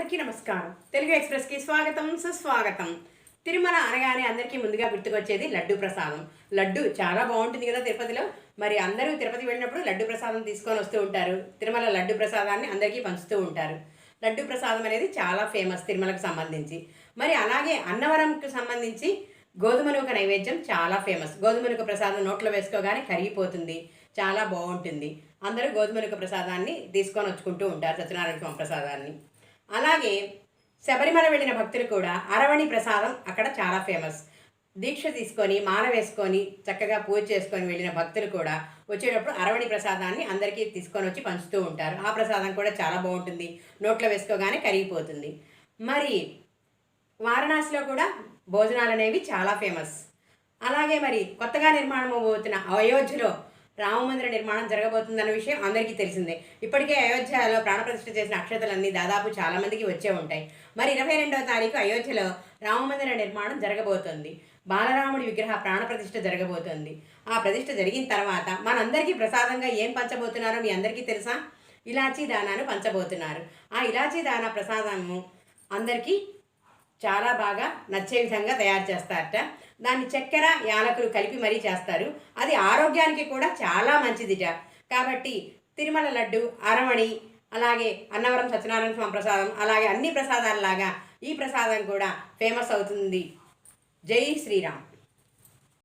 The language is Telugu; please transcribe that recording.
అందరికీ నమస్కారం. తెలుగు ఎక్స్ప్రెస్కి స్వాగతం సుస్వాగతం. తిరుమల అనగానే అందరికీ ముందుగా గుర్తుకొచ్చేది లడ్డు ప్రసాదం. లడ్డు చాలా బాగుంటుంది కదా తిరుపతిలో? మరి అందరూ తిరుపతి వెళ్ళినప్పుడు లడ్డు ప్రసాదం తీసుకొని వస్తూ ఉంటారు. తిరుమల లడ్డు ప్రసాదాన్ని అందరికీ పంచుతూ ఉంటారు. లడ్డు ప్రసాదం అనేది చాలా ఫేమస్ తిరుమలకు సంబంధించి. మరి అలాగే అన్నవరంకు సంబంధించి గోధుమ నూక నైవేద్యం చాలా ఫేమస్. గోధుమ నూక ప్రసాదం నోట్లో వేసుకోగానే కరిగిపోతుంది. చాలా బాగుంటుంది. అందరూ గోధుమ నూక ప్రసాదాన్ని తీసుకొని వచ్చుకుంటూ ఉంటారు సత్యనారాయణ స్వామి ప్రసాదాన్ని. అలాగే శబరిమల వెళ్ళిన భక్తులు కూడా అరవణి ప్రసాదం అక్కడ చాలా ఫేమస్. దీక్ష తీసుకొని మాల వేసుకొని చక్కగా పూజ చేసుకొని వెళ్ళిన భక్తులు కూడా వచ్చేటప్పుడు అరవణి ప్రసాదాన్ని అందరికీ తీసుకొని వచ్చి పంచుతూ ఉంటారు. ఆ ప్రసాదం కూడా చాలా బాగుంటుంది. నోట్లో వేసుకోగానే కరిగిపోతుంది. మరి వారణాసిలో కూడా భోజనాలు అనేవి చాలా ఫేమస్. అలాగే మరి కొత్తగా నిర్మాణం అవబోతున్న అయోధ్యలో రామమందిర నిర్మాణం జరగబోతుందన్న విషయం అందరికీ తెలిసిందే. ఇప్పటికే అయోధ్యలో ప్రాణప్రతిష్ఠ చేసిన అక్షతలన్నీ దాదాపు చాలామందికి వచ్చే ఉంటాయి. మరి ఇరవై రెండవ తారీఖు అయోధ్యలో రామమందిర నిర్మాణం జరగబోతోంది. బాలరాముడి విగ్రహ ప్రాణప్రతిష్ఠ జరగబోతోంది. ఆ ప్రతిష్ఠ జరిగిన తర్వాత మనందరికీ ప్రసాదంగా ఏం పంచబోతున్నారో మీ అందరికీ తెలుసా? ఇలాచీ దానాను పంచబోతున్నారు. ఆ ఇలాచీ దానా ప్రసాదము అందరికీ చాలా బాగా నచ్చే విధంగా తయారు చేస్తారట. దాన్ని చక్కెర యాలకులు కలిపి మరీ చేస్తారు. అది ఆరోగ్యానికి కూడా చాలా మంచిదిట. కాబట్టి తిరుమల లడ్డు అరవణి అలాగే అన్నవరం సత్యనారాయణ స్వామి ప్రసాదం అలాగే అన్ని ప్రసాదాలలాగా ఈ ప్రసాదం కూడా ఫేమస్ అవుతుంది. జై శ్రీరామ్.